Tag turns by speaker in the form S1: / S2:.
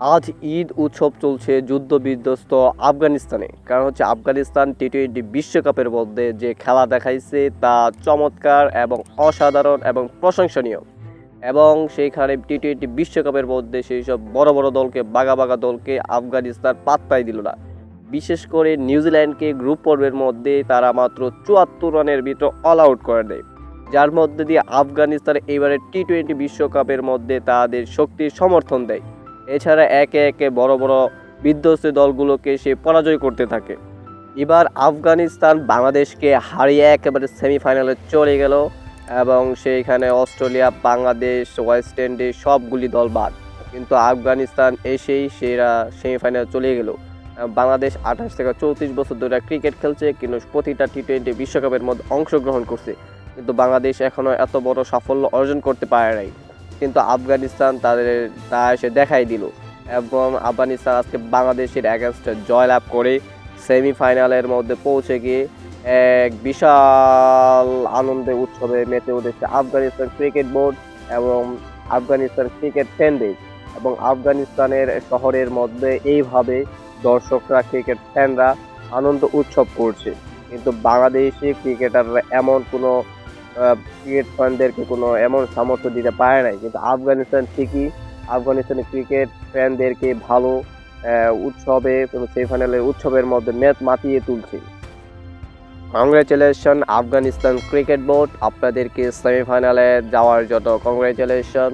S1: আজ ঈদ উৎসব চলছে যুদ্ধ বিধ্বস্ত আফগানিস্তানে। কারণ হচ্ছে আফগানিস্তান টি টোয়েন্টি বিশ্বকাপের মধ্যে যে খেলা দেখাইছে তা চমৎকার এবং অসাধারণ এবং প্রশংসনীয়। এবং সেইখানে টি টোয়েন্টি বিশ্বকাপের মধ্যে সেই সব বড় বড় দলকে বাগা বাগা দলকে আফগানিস্তান পাত্তাই দিল না। বিশেষ করে নিউজিল্যান্ডকে গ্রুপ পর্বের মধ্যে তারা মাত্র চুয়াত্তর রানের ভিতর অল আউট করে দেয়। যার মধ্যে দিয়ে আফগানিস্তান এবারে টি টোয়েন্টি বিশ্বকাপের মধ্যে তাদের শক্তির সমর্থন দেয়। এছাড়া একে একে বড় বড় বিধ্বস্ত দলগুলোকে সে পরাজয় করতে থাকে। এবার আফগানিস্তান বাংলাদেশকে হারিয়ে একেবারে সেমিফাইনালে চলে গেল এবং সেইখানে অস্ট্রেলিয়া, বাংলাদেশ, ওয়েস্ট ইন্ডিজ সবগুলি দল বাদ। কিন্তু আফগানিস্তান এসেই সেরা সেমিফাইনালে চলে গেল। বাংলাদেশ আঠাশ থেকে চৌত্রিশ বছর ধরে ক্রিকেট খেলছে, কিন্তু প্রতিটা টি টোয়েন্টি বিশ্বকাপের মধ্যে অংশগ্রহণ করছে। কিন্তু বাংলাদেশ এখনও এত বড় সাফল্য অর্জন করতে পারে নাই। কিন্তু আফগানিস্তান তাদের তা এসে দেখাই দিল। এবং আফগানিস্তান আজকে বাংলাদেশের অ্যাগেনস্টে জয়লাভ করে সেমিফাইনালের মধ্যে পৌঁছে গিয়ে এক বিশাল আনন্দে উৎসবে মেতে উঠেছে আফগানিস্তান ক্রিকেট বোর্ড এবং আফগানিস্তান ক্রিকেট ফ্যানদের এবং আফগানিস্তানের শহরের মধ্যে এইভাবে দর্শকরা ক্রিকেট ফ্যানরা আনন্দ উৎসব করছে। কিন্তু বাংলাদেশি ক্রিকেটাররা এমন কোনো ক্রিকেট ফ্যানদেরকে কোনো এমন সামর্থ্য দিতে পারে নাই। কিন্তু আফগানিস্তান ঠিকই আফগানিস্তানের ক্রিকেট ফ্যানদেরকে ভালো উৎসবে সেমিফাইনালের উৎসবের মধ্যে ম্যাচ মাতিয়ে তুলছে। কংগ্রেচুলেশন আফগানিস্তান ক্রিকেট বোর্ড আপনাদেরকে সেমিফাইনালে যাওয়ার জন্য কংগ্রেচুলেশন